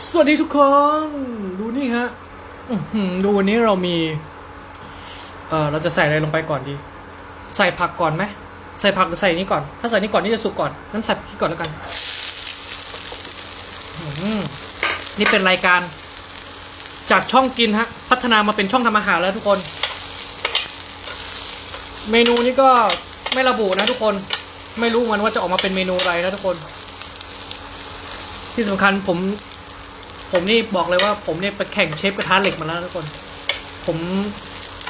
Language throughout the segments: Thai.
สวัสดีทุกคน ดูนี่ฮะดูวันนี้เรามี เออเราจะใส่อะไรลงไปก่อนดี ใส่ผักก่อนไหม ใส่ผักหรือใส่นี้ก่อน ถ้าใส่นี้ก่อนนี่จะสุกก่อนงั้นใส่ผักก่อนแล้วกันนี่เป็นรายการ จากช่องกินฮะ พัฒนามาเป็นช่องทำอาหารแล้วทุกคน เมนูนี้ก็ไม่ระบุนะทุกคน ไม่รู้มันว่าจะออกมาเป็นเมนูอะไรนะทุกคน ที่สำคัญผม ผมนี่บอกเลยว่าผมเนี่ยไปแข่งเชฟกระทะเหล็กมาแล้วทุกคน ผม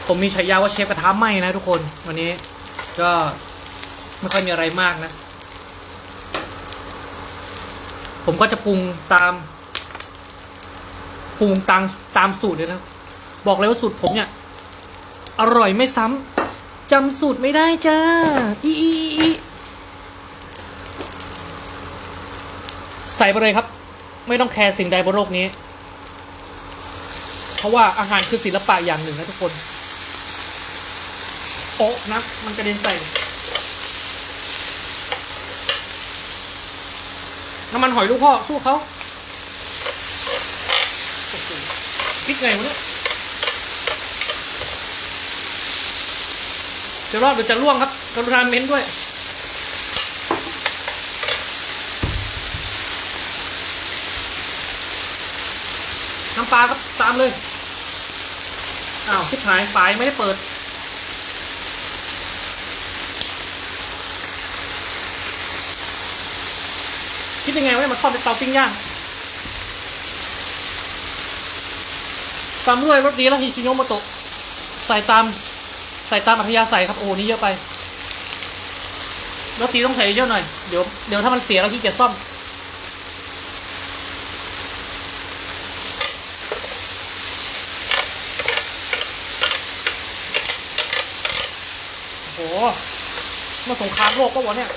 ผมมีฉายาว่าเชฟกระทะไหม้นะทุกคน วันนี้ก็ไม่ค่อยมีอะไรมากนะ ผมก็จะปรุงตามปรุงตามตามสูตรเลยนะบอกเลยว่าสูตรผมเนี่ย อร่อยไม่ซ้ำจำสูตรไม่ได้จ้าอีอีอีใส่ไปเลยครับ ไม่ต้องแคร์สิ่งใดบนโลกนี้ เพราะว่าอาหารคือศิลปะอย่างหนึ่งนะทุกคนโอ๊ะนะมันกระเด็นใส่น้ำมันหอยลูกพ่อสู้เขาพริกไงวะเนี่ยจะรอดหรือจะล่วงครับกรุณาเม้นด้วย น้ำปลาครับตามเลย อ้าวชิบหายฝายไม่ได้เปิด คิดยังไงว่ามาทอดในเตาปิ้งย่างตามด้วยรสดีแล้วฮิชิโนโมโตะใส่ตาม ใส่ตามอัธยาศัยครับโอ้นี่เยอะไปรสดีต้องใส่เยอะหน่อย เดี๋ยวเดี๋ยวถ้ามันเสียแล้วขี้เกียจซ่อม โอ้โหมาสงครามโลกก็วะเนี่ย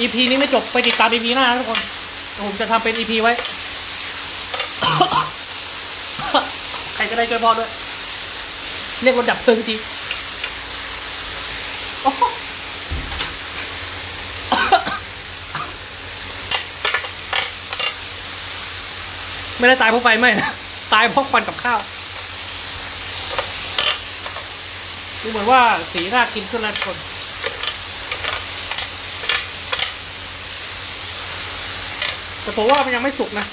EP นี้ไม่จบไปติดตาม EP หน้านะทุกคน ผมจะทำเป็น EP ไว้ ใครก็ได้ช่วยพ่อด้วย เรียกรถดับเพลิงทีไม่ได้ตายเพราะไฟไหม้นะ ตายเพราะควันกับข้าว ดูเหมือนว่าสีน่ากินขึ้นแล้วทุกคนแต่ผมว่ามันยังไม่สุกนะ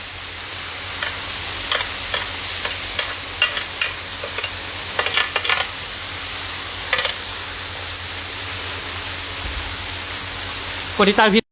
กดติดตามพี่